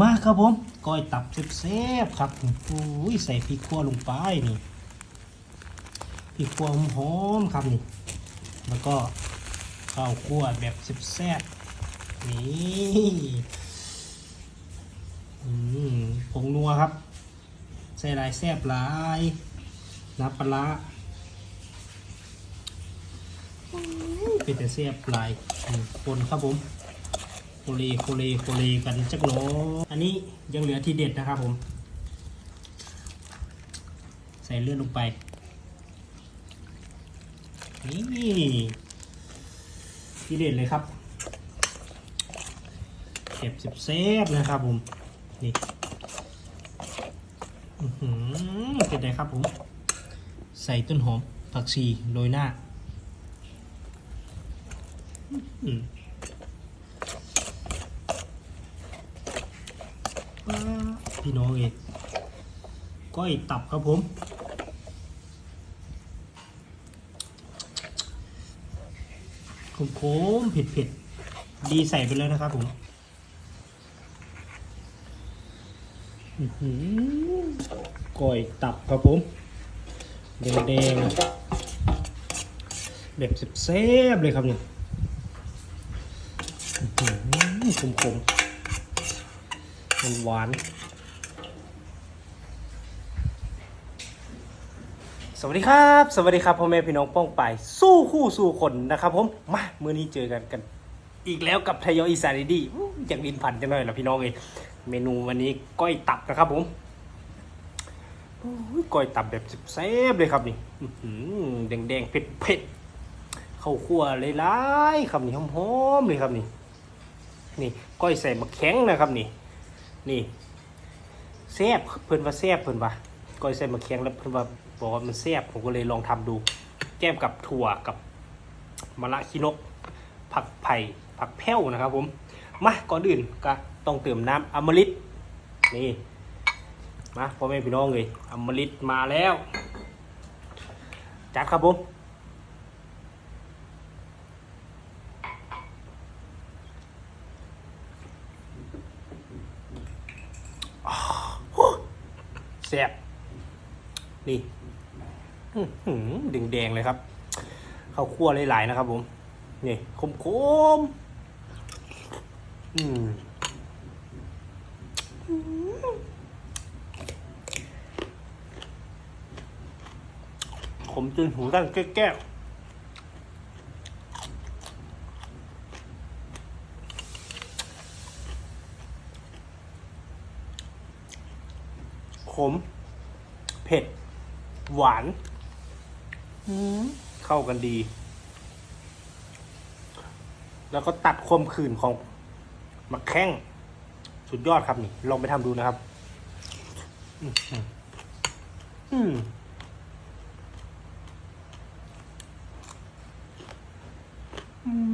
มาครับผมก้อยตับเซฟๆครับอุ้ยใส่พริกขั่วลงไปนี่พริกขั่วหอมๆครับนี่ แล้วก็ข้าวคั่วแบบแซ่บๆนี่ผงนัวครับ ใส่ลายแซ่บหลายน้ำปลาเป็นแต่แซ่บหลายคนครับผม โคเลโคเลโคเลกันจักหนออันนี้ยังเหลือที่เด็ดนะครับผม ใส่เลือดลงไป นี่ที่เด็ดเลยครับเก็บเซฟนะครับผม นี่เป็นไงครับผม ใส่ต้นหอมผักชีโรยหน้า อืม พี่น้องเองก้อยตับครับผม ขมขมเผ็ดเผ็ดดีใส่ไปแล้วนะครับผมหือก้อยตับครับผมแดงๆแบบเซฟๆเลยครับเนี่ยอื้อหือขมขม มันหวาน สวัสดีครับ สวัสดีครับพ่อแม่พี่น้องป้องไป สู้คู่สู้คนนะครับผม มาเมื่อนี้เจอกันกัน อีกแล้วกับทยออีสานดีอู้อยากดินพันจังเลยล่ะพี่น้องเองเมนูวันนี้ก้อยตับนะครับผมก้อยตับแบบแซ่บเลยครับนี่อื้อหือแดงๆเผ็ดๆเข้าวคั่วเลยหลายๆครับนี่หอมๆเลยครับนี่นี่ก้อยใส่มะแข็งนะครับนี่ นี่แซ่บเพิ่นว่าแซ่บเพิ่นว่าก้อยใส่มะเขือแล้วเพิ่นว่าบอกว่ามันแซ่บผมก็เลยลองทำดูแก้มกับถั่วกับมะระขี้นก ผักไผ่ผักแพ้วนะครับ ผมมาก่อนอื่นก็ต้องเติมน้ำอมฤตนี่มาพ่อแม่พี่น้องเลยอมฤตมาแล้วจัดครับผม ซ่บนี่หือดึงแดงๆเลยครับข้าวคั่วหลายๆนะครับผม นี่คมคมๆอืมขมจนหูตั้งแก้ว ขม เผ็ด หวานเข้ากันดี แล้วก็ตัดความขื่นของมะแข้ง สุดยอดครับนี่ ลองไปทำดูนะครับ อืมอืมอืม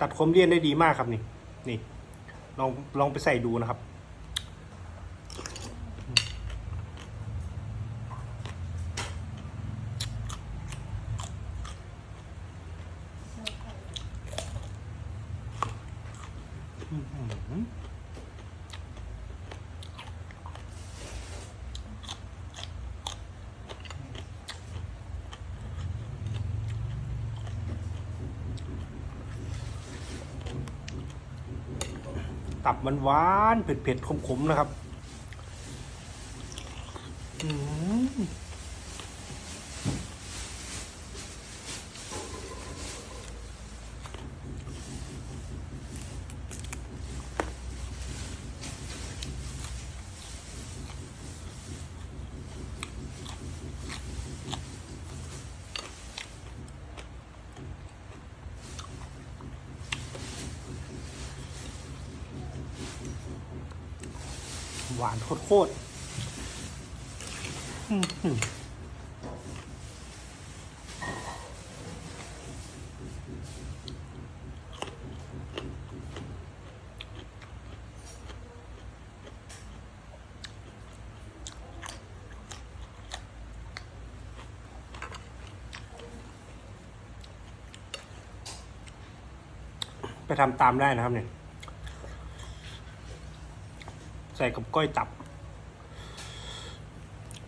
ตัดคมเลี่ยนได้ดีมากครับนี่นี่ลองลองไปใส่ดูนะครับ ตับมันหวานเผ็ดๆขมๆนะครับ อืม หวานโคตรไปทำตามได้นะครับเนี่ย ใส่กับก้อยตับ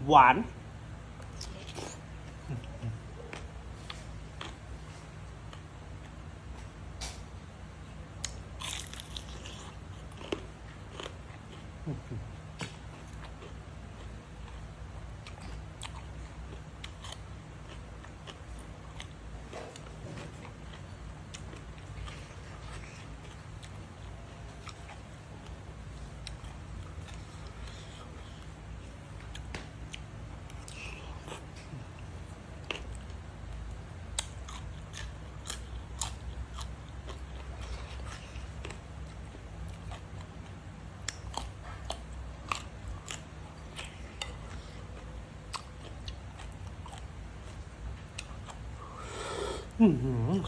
หวาน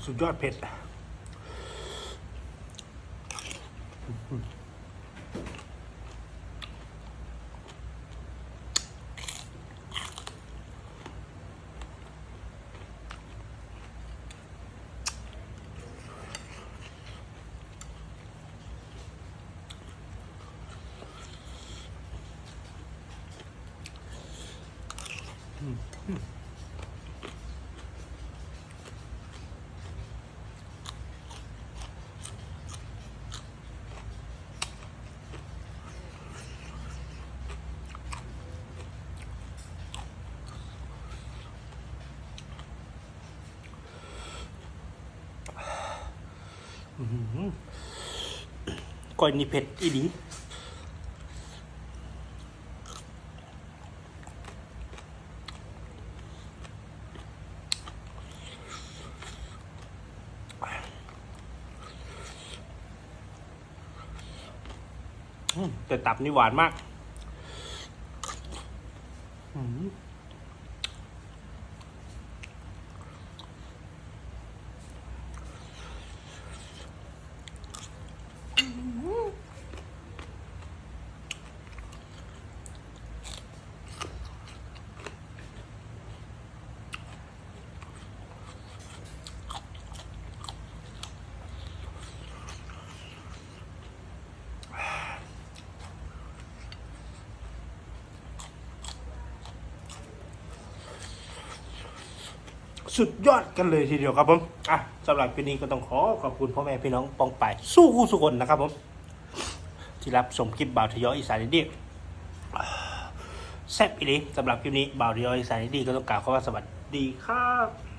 สุดยอดเผ็ด ก้อยนี่เผ็ดอีดีแต่ตับนี่หวานมากอืม สุดยอดกันเลยทีเดียวครับผมอะสำหรับคลิปนี้ก็ต้องขอขอบคุณพ่อแม่พี่น้องปองไปสู้คู่สุคนนะครับผมที่รับชมคลิปบ่าวทยอยอีสานดีแซ่บอีหลีสำหรับคลิปนี้บ่าวทยอยอีสานดีก็ต้องกล่าวคำว่าสวัสดีครับ